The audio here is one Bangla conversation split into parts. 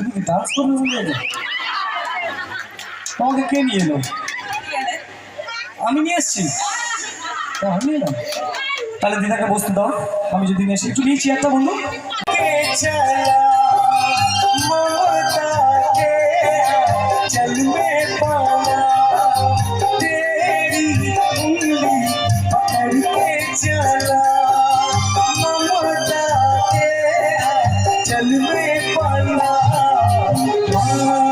তুমি কি ডান্স করবে বলে এলে? তোমাকে কে নিয়ে এলো আমি নিয়ে এসছি ও, আমি নিয়ে এলাম তাহলে দিদাকে বসতে দাও আমি যদি নিয়ে এসে একটু নিয়েছি একটা বন্ধু चल में माँ,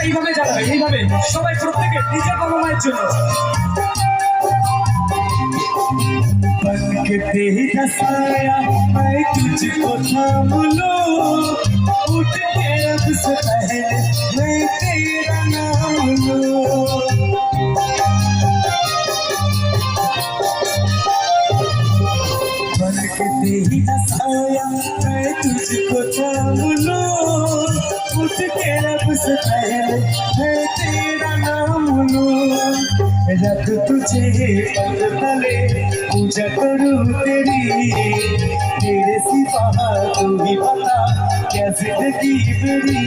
এইভাবে চালাবে এইভাবে সবাই প্রত্যেকে নিজের বাবা মায়ের জন্য बन के तेरा साया मैं तुझको थाम लूं उठ के अब से पहले मैं तेरा नाम लूं बन के तेरा साया मैं तुझको थाम लूं उठ के अब से पहले है तेरा नाम लो। रख तुझे तले पूजा करूँ तेरी। तेरे सिवा तू ही बता क्या ज़िंदगी मेरी